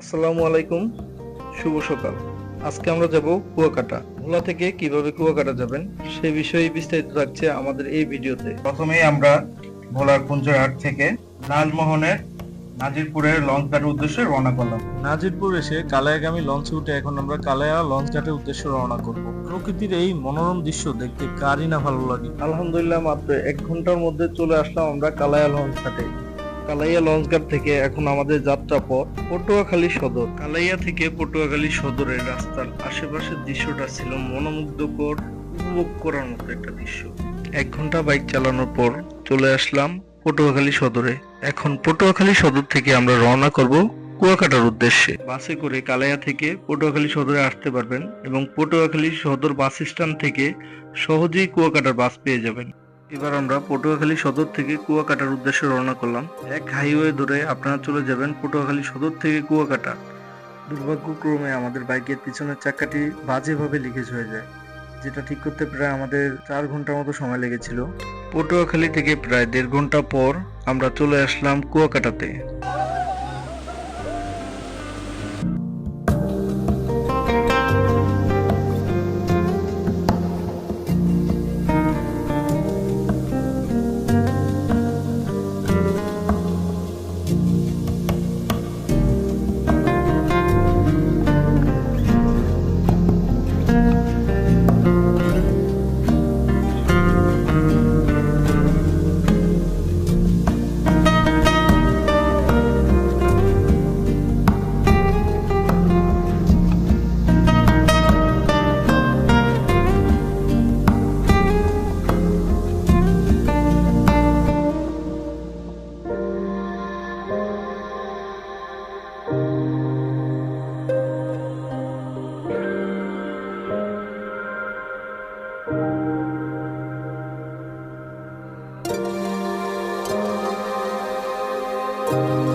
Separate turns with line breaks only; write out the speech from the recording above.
আসসালামু আলাইকুম শুভ সকাল। আজকে আমরা যাব কুয়াকাটা। ভোলা থেকে কীভাবে কুয়াকাটা যাবেন সে বিষয়ে বিস্তারিত থাকছে আমাদের এই ভিডিওতে। প্রথমেই আমরা ভোলার কুঞ্জরহাট থেকে লালমোহনের নাজিরপুরের লঞ্চ ঘাটের উদ্দেশ্যে রওনা করলাম।
নাজিরপুর এসে কালায়াগামী লঞ্চে উঠে এখন আমরা কালায়া লঞ্চ ঘাটের উদ্দেশ্যে রওনা করব। প্রকৃতির এই মনোরম দৃশ্য দেখতে কারই না ভালো লাগে।
আলহামদুলিল্লাহ মাত্র এক ঘণ্টার মধ্যে চলে আসলাম আমরা কালায়া লঞ্চ ঘাটে। কালাইয়া লঞ্চ ঘাট থেকে এখন আমাদের যাত্রা পথ পটুয়াখালী সদর। কালাইয়া থেকে পটুয়াখালী সদরের রাস্তার আশেপাশের দৃশ্যটা ছিল মনোমুগ্ধকর, উপভোগ করার মতো একটা দৃশ্য। এক ঘণ্টা বাইক চালানোর পর চলে আসলাম পটুয়াখালী সদরে। এখন পটুয়াখালী সদর থেকে আমরা রওনা করব কুয়াকাটার উদ্দেশ্যে। বাসে করে কালাইয়া থেকে পটুয়াখালী সদরে আসতে পারবেন এবং পটুয়াখালী সদর বাস স্ট্যান্ড থেকে সহজেই কুয়াকাটার বাস পেয়ে যাবেন। এবার আমরা পটুয়াখালী সদর থেকে কুয়াকাটার উদ্দেশ্যে রওনা করলাম। এক হাইওয়ে ধরে আপনারা চলে যাবেন পটুয়াখালী সদর থেকে কুয়াকাটা। দুর্ভাগ্যক্রমে আমাদের বাইকের পিছনের চাকাটি বাজেভাবে লিকেজ হয়ে যায়, যেটা ঠিক করতে প্রায় আমাদের চার ঘণ্টার মতো সময় লেগেছিল। পটুয়াখালী থেকে প্রায় দেড় ঘণ্টা পর আমরা চলে আসলাম কুয়াকাটাতে। thank you